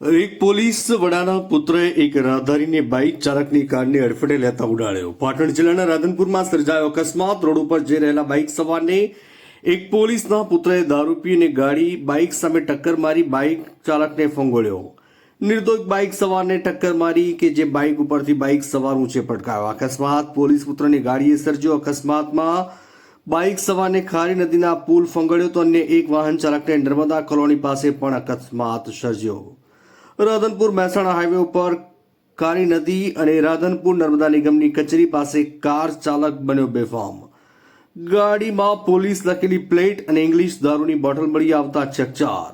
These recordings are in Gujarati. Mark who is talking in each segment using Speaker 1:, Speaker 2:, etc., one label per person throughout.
Speaker 1: એક પોલીસ વડાના પુત્રએ એક રાહદારીને બાઇક ચાલકની કારને અડફેટે લેતા ઉડાડ્યો. પાટણ જિલ્લાના રાધનપુરમાં સર્જાયો અકસ્માત. રોડ ઉપર જઈ રહેલા બાઇક સવારને એક પોલીસના પુત્રએ દારૂ પીને ગાડી બાઇક સામે ટક્કર મારી બાઇક ચાલકને ફંગોળ્યો. નિર્દોષ બાઇક સવારને ટક્કર મારી કે જે બાઇક ઉપરથી બાઇક સવાર ઊંચે પટકાયો અકસ્માત. પોલીસ પુત્રની ગાડીએ સર્જ્યો અકસ્માતમાં બાઇક સવારને ખારી નદીના પુલ ફોંગળ્યો તો અન્ય એક વાહન ચાલકને નર્મદા કોલોની પાસે પણ અકસ્માત સર્જ્યો. રાધનપુર મહેસાણા હાઈવે ઉપર કાળી નદી અને રાધનપુર નર્મદા નિગમની કચેરી પાસે કાર ચાલક બન્યો બેફામ. ગાડીમાં પોલીસ લખેલી પ્લેટ અને ઇંગ્લિશ દારૂની બોટલ મળી આવતા ચકચાર.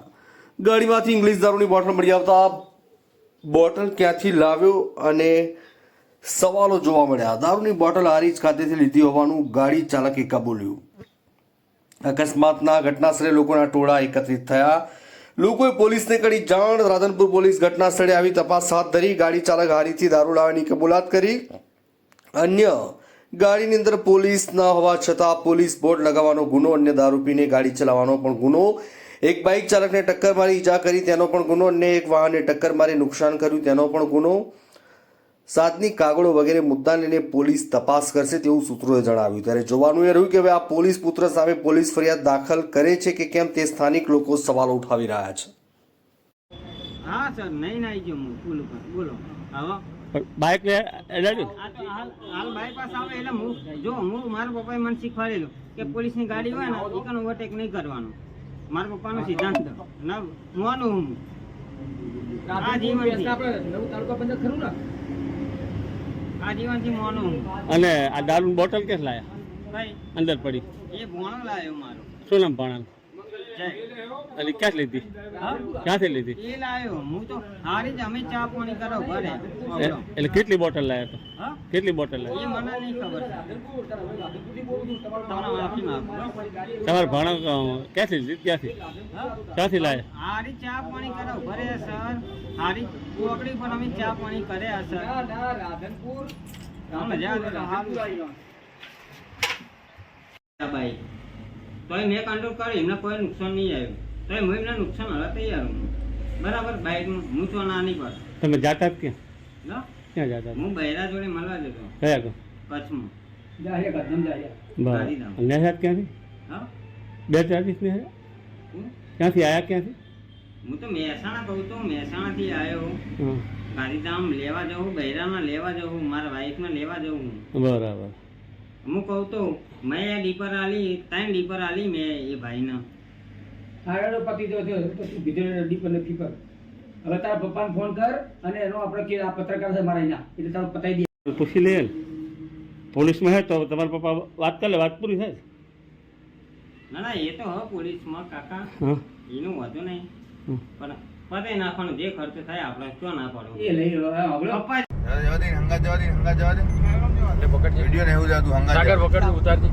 Speaker 1: ગાડીમાંથી ઇંગ્લિશ દારૂની બોટલ મળી આવતા બોટલ ક્યાંથી લાવ્યો અને સવાલો જોવા મળ્યા. દારૂની બોટલ હારીજ ખાતેથી લીધી હોવાનું ગાડી ચાલકે કબૂલ્યું. અકસ્માતના ઘટનાસ્થળે લોકોના ટોળા એકત્રિત થયા. લોકોએ પોલીસને કરી જાણ. રાધનપુર પોલીસ ઘટના સ્થળે આવી તપાસ હાથ ધરી. ગાડી ચાલક હારીથી દારૂ લાવવાની કબૂલાત કરી. અન્ય ગાડીની અંદર પોલીસ ન હોવા છતાં પોલીસ બોર્ડ લગાવવાનો ગુનો, અન્ય દારૂ પીને ગાડી ચલાવવાનો પણ ગુનો. એક બાઇક ચાલકને ટક્કર મારી ઈજા કરી, તેનો પણ ગુનો. અન્ય એક વાહનને ટક્કર મારી નુકસાન કર્યું, તેનો પણ ગુનો. સાતની કાગળો વગેરે મુદ્દાને લઈને પોલીસ તપાસ કરશે તેવું સૂત્રોએ જણાવ્યું. ત્યારે જોવાનું એ રહ્યું કે હવે આ પોલીસ પુત્ર સામે પોલીસ ફરિયાદ દાખલ કરે છે કે કેમ તે સ્થાનિક લોકો સવાલો ઉઠાવી રહ્યા છે.
Speaker 2: હા સર નહીં આવી ગયો હું. બોલો હવે?
Speaker 3: બાઇક ને એડાડ્યું
Speaker 2: આ તો હાલ હાલ બાયપાસ આવે એટલે હું જો હું મારા પપ્પાએ મને શીખવાડેલું કે પોલીસની ગાડી હોય ને એ કનો ઓવરટેક નહીં કરવાનો. મારા પપ્પાનો સિદ્ધાંત. ના મોનું હું. આ જીવનથી. આ જીવનથી મોનો.
Speaker 3: અને આ દારૂની બોટલ કેસ લાયા? અંદર પડી.
Speaker 2: એ ભોણો લાયો મારો.
Speaker 3: શું નામ ભાણા
Speaker 2: જય
Speaker 3: અને ક્યાં લીધી? ક્યાંથી લીધી?
Speaker 2: એ લાવ્યો હું તો હારી જ અમે ચા પાણી કરો ઘરે.
Speaker 3: એટલે કેટલી બોટલ લાયા તો કેટલી બોટલ
Speaker 2: એ મને નહીં ખબર
Speaker 3: તમારે ભાણા ક્યાંથી લીધી? ક્યાંથી? ક્યાંથી લાયા?
Speaker 2: હારી ચા પાણી કરો ઘરે સર. હારી ચોકડી પર અમે ચા પાણી કર્યા સર. રાધનપુર. મજા આવે હારું બાઈ. તોય મેં કંટ્રોલ કર્યો એમને કોઈ નુકસાન નહીં આવ્યું. તોય હું એમને નુકસાન હવે તૈયાર હું. બરાબર બાઈકનું હું તો ના નહીં પર.
Speaker 3: તમે જાતા ક્યાં ક્યાં જાતા?
Speaker 2: હું બૈરા જોડે મળવા જતો.
Speaker 3: કયા કો
Speaker 2: કચ્છમાં.
Speaker 3: બરાબર. નેહાત ક્યાંથી?
Speaker 2: હા?
Speaker 3: બે ચાલીસ ને ક્યાંથી આયા ક્યાંથી?
Speaker 2: હું તો મહેસાણા કહું તો મહેસાણાથી આવ્યો ગાંધીધામ લેવા જવું બૈરાના લેવા જવું મારા વાઈફને લેવા જવું
Speaker 3: બરાબર.
Speaker 2: હું કહું તો મેં એ ડીપર આલી ત્રણ ડીપર આલી મેં એ ભાઈને.
Speaker 4: આગળ પતિ જો થયો પછી કીધું ડીપર નથી પર? હવે તારા પપ્પાને ફોન કર અને એનો આપણે કે આ પત્રકાર છે મારા અહીંના એટલે તારું પતાવી દે.
Speaker 3: પૂછી લે. પોલીસમાં હે તો તમારા પપ્પા વાત કરે વાત પૂરી થાય.
Speaker 2: ના ના એ તો હ પોલીસમાં કાકા.
Speaker 3: હા.
Speaker 2: એનું વધુ નહીં. પણ પતાઈ નાખવાનો જે ખર્ચ થાય આપણે ક્યાં ના પડો?
Speaker 4: એ લઈ હવે
Speaker 2: પપ્પા
Speaker 5: જવા જવા દે હંગા જવા દે હંગા જવા દે. વીડિયો ને એવું જતું હંગા
Speaker 6: સાગર
Speaker 5: પકડજે
Speaker 6: પકડજો ઉતારજો.